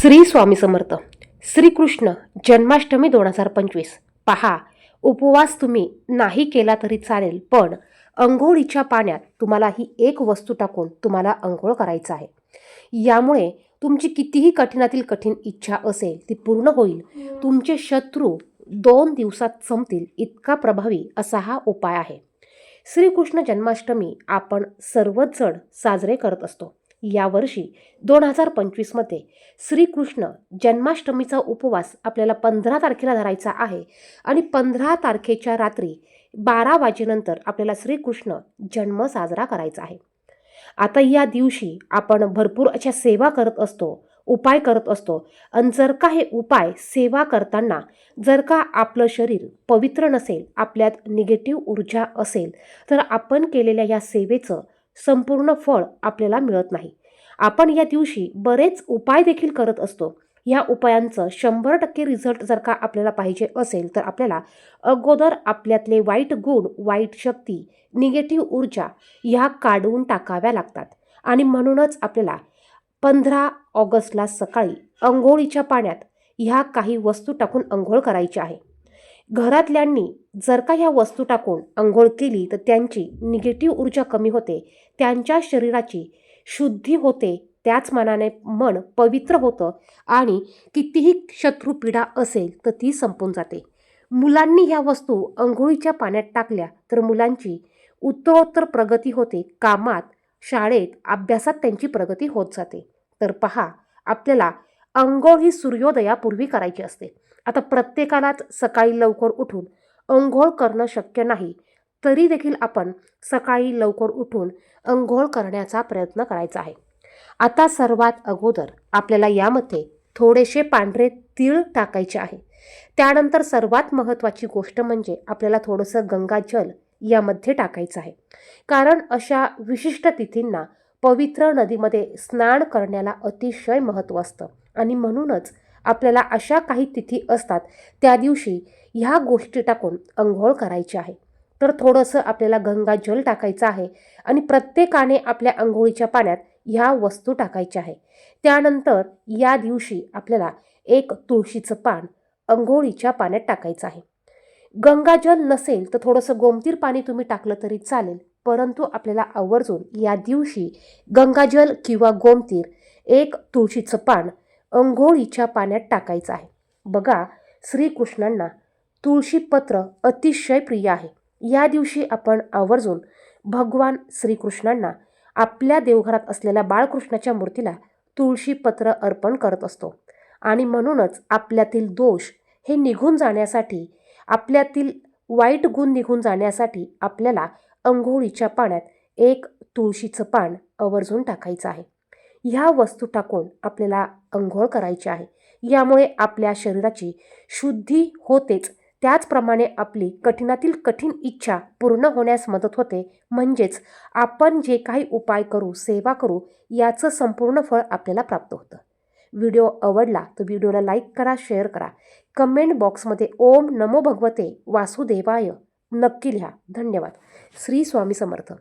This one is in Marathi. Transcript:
श्री स्वामी समर्थ. श्रीकृष्ण जन्माष्टमी दोन हजार पंचवीस. पहा उपवास तुम्ही नाही केला तरी चालेल पण अंघोळीच्या पाण्यात तुम्हाला ही एक वस्तू टाकून तुम्हाला अंघोळ करायचं आहे. यामुळे तुमची कितीही कठीणातील कठीण इच्छा असेल ती पूर्ण होईल. तुमचे शत्रू दोन दिवसात संपतील इतका प्रभावी असा हा उपाय आहे. श्रीकृष्ण जन्माष्टमी आपण सर्वच जण साजरे करत असतो. यावर्षी दोन हजार पंचवीसमध्ये श्रीकृष्ण जन्माष्टमीचा उपवास आपल्याला पंधरा तारखेला धरायचा आहे आणि पंधरा तारखेच्या रात्री बारा वाजेनंतर आपल्याला श्रीकृष्ण जन्म साजरा करायचा आहे. आता या दिवशी आपण भरपूर अशा सेवा करत असतो उपाय करत असतो आणि जर का हे उपाय सेवा करताना जर का आपलं शरीर पवित्र नसेल आपल्यात निगेटिव्ह ऊर्जा असेल तर आपण केलेल्या या सेवेचं संपूर्ण फळ आपल्याला मिळत नाही. आपण या दिवशी बरेच उपाय देखील करत असतो. ह्या उपायांचं शंभर टक्के रिझल्ट जर का आपल्याला पाहिजे असेल तर आपल्याला अगोदर आपल्यातले वाईट गुण वाईट शक्ती निगेटिव्ह ऊर्जा ह्या काढून टाकाव्या लागतात. आणि म्हणूनच आपल्याला पंधरा ऑगस्टला सकाळी अंघोळीच्या पाण्यात ह्या काही वस्तू टाकून अंघोळ करायची आहे. घरातल्यांनी जर का ह्या वस्तू टाकून आंघोळ केली तर त्यांची निगेटिव्ह ऊर्जा कमी होते त्यांच्या शरीराची शुद्धी होते त्याच मनाने मन पवित्र होतं आणि कितीही शत्रुपीडा असेल तर ती संपून जाते. मुलांनी ह्या वस्तू अंघोळीच्या पाण्यात टाकल्या तर मुलांची उत्तरोत्तर प्रगती होते कामात शाळेत अभ्यासात त्यांची प्रगती होत जाते. तर पहा आपल्याला अंघोळ ही सूर्योदयापूर्वी करायची असते. आता प्रत्येकालाच सकाळी लवकर उठून अंघोळ करणं शक्य नाही. तरी देखील आपण सकाळी लवकर उठून अंघोळ करण्याचा प्रयत्न करायचा आहे. आता सर्वात अगोदर आपल्याला यामध्ये थोडेसे पांढरे तीळ टाकायचे आहे. त्यानंतर सर्वात महत्त्वाची गोष्ट म्हणजे आपल्याला थोडंसं गंगाजल यामध्ये टाकायचं आहे. कारण अशा विशिष्ट तिथींना पवित्र नदीमध्ये स्नान करण्याला अतिशय महत्त्व असतं. आणि म्हणूनच आपल्याला अशा काही तिथी असतात त्या दिवशी ह्या गोष्टी टाकून अंघोळ करायची आहे. तर थोडंसं आपल्याला गंगाजल टाकायचं आहे आणि प्रत्येकाने आपल्या अंघोळीच्या पाण्यात ह्या वस्तू टाकायच्या आहे. त्यानंतर या दिवशी आपल्याला एक तुळशीचं पान अंघोळीच्या पाण्यात टाकायचं आहे. गंगाजल नसेल तर थोडंसं गोमतीर पाणी तुम्ही टाकलं तरी चालेल परंतु आपल्याला आवर्जून या दिवशी गंगाजल किंवा गोमतीर एक तुळशीचं पान अंघोळीच्या पाण्यात टाकायचं आहे. बघा श्रीकृष्णांना तुळशीपत्र अतिशय प्रिय आहे. या दिवशी आपण आवर्जून भगवान श्रीकृष्णांना आपल्या देवघरात असलेल्या बाळकृष्णाच्या मूर्तीला तुळशीपत्र अर्पण करत असतो. आणि म्हणूनच आपल्यातील दोष हे निघून जाण्यासाठी आपल्यातील वाईट गुण निघून जाण्यासाठी आपल्याला अंघोळीच्या पाण्यात एक तुळशीचं पान आवर्जून टाकायचं आहे. ह्या वस्तू टाकून आपल्याला अंघोळ करायची आहे. यामुळे आपल्या शरीराची शुद्धी होतेच. त्याचप्रमाणे आपली कठीणातील कठीण इच्छा पूर्ण होण्यास मदत होते. म्हणजेच आपण जे काही उपाय करू सेवा करू याचं संपूर्ण फळ आपल्याला प्राप्त होतं. व्हिडिओ आवडला तर व्हिडिओला लाईक करा शेअर करा. कमेंट बॉक्समध्ये ओम नमो भगवते वासुदेवाय नक्की लिहा. धन्यवाद. श्री स्वामी समर्थ.